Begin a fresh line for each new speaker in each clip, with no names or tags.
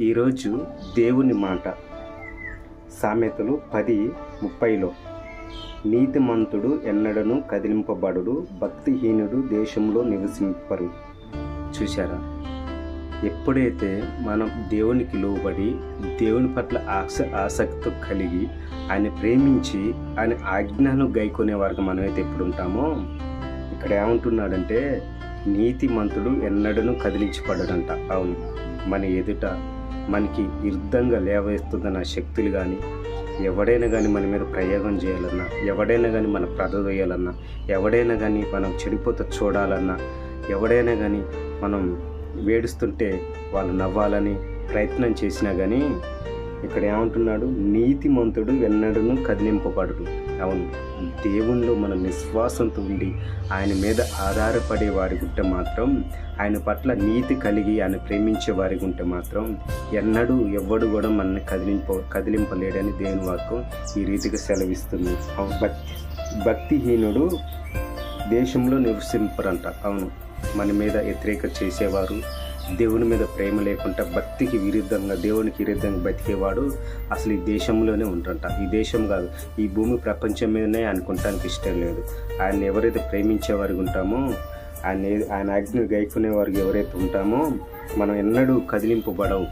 ఈరోజు దేవుని మాట. సామెతలు పది ముప్పైలో నీతిమంతుడు ఎన్నడను కదిలింపబడుడు భక్తిహీనుడు దేశంలో నివసింపరు. చూశారా? ఎప్పుడైతే మనం దేవునికి లోబడి దేవుని పట్ల ఆస ఆసక్తి కలిగి ఆయన ప్రేమించి ఆయన ఆజ్ఞను గైకొనే వారికి మనమైతే ఎప్పుడు ఉంటామో ఇక్కడ ఏమంటున్నాడంటే నీతిమంతుడు ఎన్నడను కదిలించబడడంట. అవును మన ఎదుట మనకి విరుద్ధంగా లేవేస్తుందన్న శక్తులు కానీ ఎవడైనా కానీ మన మీద ప్రయోగం చేయాలన్నా ఎవడైనా కానీ మన ప్రదవేయాలన్నా ఎవడైనా కానీ మనం చెడిపోతే చూడాలన్నా ఎవడైనా కానీ మనం వేడుస్తుంటే వాళ్ళు నవ్వాలని ప్రయత్నం చేసినా కానీ ఇక్కడ ఏమంటున్నాడు? నీతిమంతుడు ఎన్నడను కదిలింపబడడు. అవును దేవునిలో మన నిశ్వాసంతో ఉండి ఆయన మీద ఆధారపడే వారి గుంట మాత్రం ఆయన పట్ల నీతి కలిగి ఆయన ప్రేమించే వారి గుంట మాత్రం ఎన్నడూ ఎవ్వడు కూడా మనల్ని కదిలింప కదిలింపలేడని దేవుని వాక్యం ఈ రీతిగా సెలవిస్తుంది. అవును, భక్తి భక్తిహీనుడు దేశంలో నివసింపరంట. అవును మన మీద వ్యతిరేక చేసేవారు దేవుని మీద ప్రేమ లేకుండా భక్తికి విరుద్ధంగా దేవునికి విరుద్ధంగా బతికేవాడు అసలు ఈ దేశంలోనే ఉంటుంట ఈ దేశం కాదు ఈ భూమి ప్రపంచం మీదనే అనుకుంటానికి ఇష్టం లేదు. ఆయన ఎవరైతే ప్రేమించే వారికి ఉంటామో ఆయన ఆయన ఆజ్ఞ గైకునే వారికి ఎవరైతే ఉంటామో మనం ఎన్నడూ కదిలింపబడవు.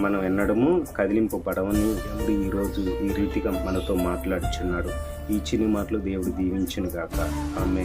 మనం ఎన్నడము కదిలింపబడవని దేవుడు ఈరోజు ఈ రీతిగా మనతో మాట్లాడుచున్నాడు. ఈ చిన్ని మాటలు దేవుడు దీవించును గాక ఆమె